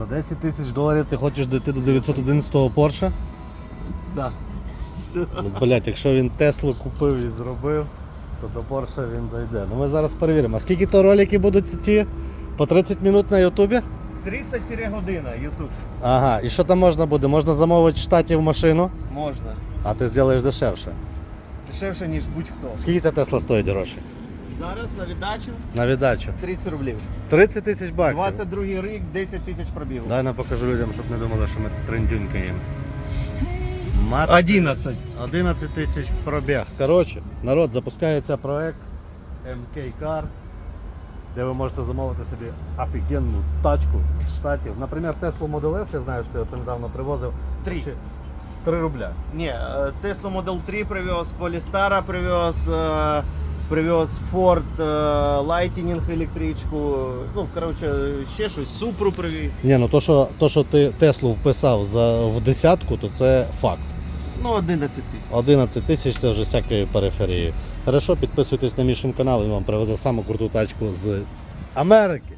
За 10 тисяч доларів ти хочеш дійти до 911-го Порше? Да. Ну, блять, якщо він Теслу купив і зробив, то до Порше він дойде. Ну ми зараз перевіримо. А скільки то ролики будуть ті? По 30 минут на Ютубі? 34 година, Ютуб. Ага, і що там можна буде? Можна замовити в штатів машину, Можна. а ти зробиш дешевше. Дешевше, ніж будь-хто. Скільки ця Тесла стоїть гроші? Зараз на віддачу На віддачу. 30 рублів. 30 тисяч баксів. 22 рік, 10 тисяч пробігу. Дай я покажу людям, щоб не думали, що ми трендюнькаємо. Мат 11. 11 тисяч пробіг. Коротше, народ, запускається проект MK Car, де ви можете замовити собі офігенну тачку з штатів. Наприклад, Tesla Model S, я знаю, що ти це недавно привозив. Три. 3 рубля. Ні, е, Tesla Model 3 привез, Polestar привез, е, привез Ford е, Lightning електричку. Ну, коротше, ще щось, супру привіз. Ні, ну то, що, то, що ти Теслу вписав за, в десятку, то це факт. Ну, 11 тисяч. 11 тисяч це вже всякої периферії. Хорошо, підписуйтесь на Мішин канал, він вам привезе саму круту тачку з Америки.